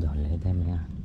หย่อน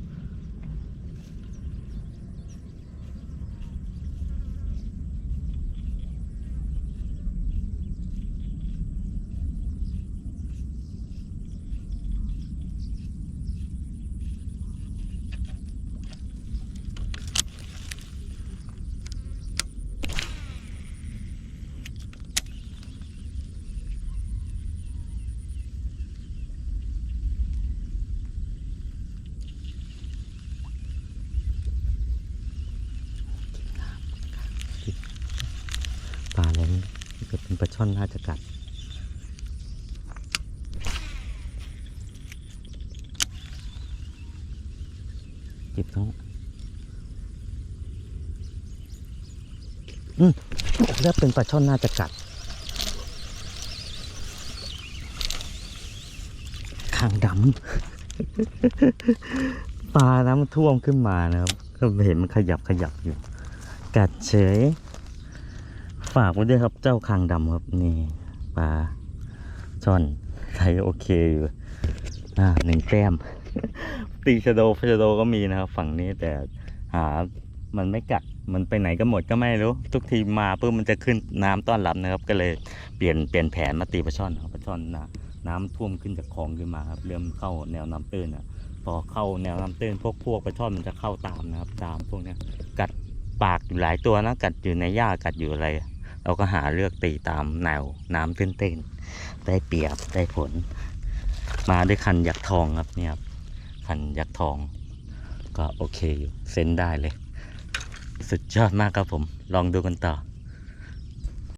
ปลาอะไรนี่เกิดเป็นปลาช่อนน่าจะกัดเก็บท้องอืมถ้าเป็นปลาช่อนน่าจะกัดคางดำปลาน้ำท่วมขึ้นมานะครับ ก็เห็นมันขยับขยับอยู่ กัดเฉย ฝากไว้ด้วยครับเจ้าคางดำครับนี่ปลาช่อนใช้โอเคอยู่อ่าหนึ่งแต้ม ตีชะโดชะโดก็มีนะครับ ฝั่งนี้แต่หามันไม่กัดมันไปไหนก็หมดก็ไม่รู้ ทุกทีมาปุ๊บมันจะขึ้นน้ำต้อนรับนะครับ ก็เลยเปลี่ยนเปลี่ยนแผนมาตีปลาช่อนปลาช่อนนะน้ำท่วมขึ้นจากคลองขึ้นมาครับ เริ่มเข้าแนวน้ำตื้นอะพอเข้าแนวน้ำตื้นพวกพวกปลาช่อนมันจะเข้าตามนะครับ ตามพวกเนี้ยกัดปากอยู่หลายตัวนะกัดอยู่ในหญ้ากัดอยู่อะไร เราก็หาเลือกตีตามแนวน้ำตื้นๆ ได้เปรียบได้ผล มาด้วยคันยักษ์ทองครับเนี่ยครับคันยักษ์ทอง ก็โอเคอยู่เซนได้เลย สุดยอดมากครับผม ลองดูกันต่อ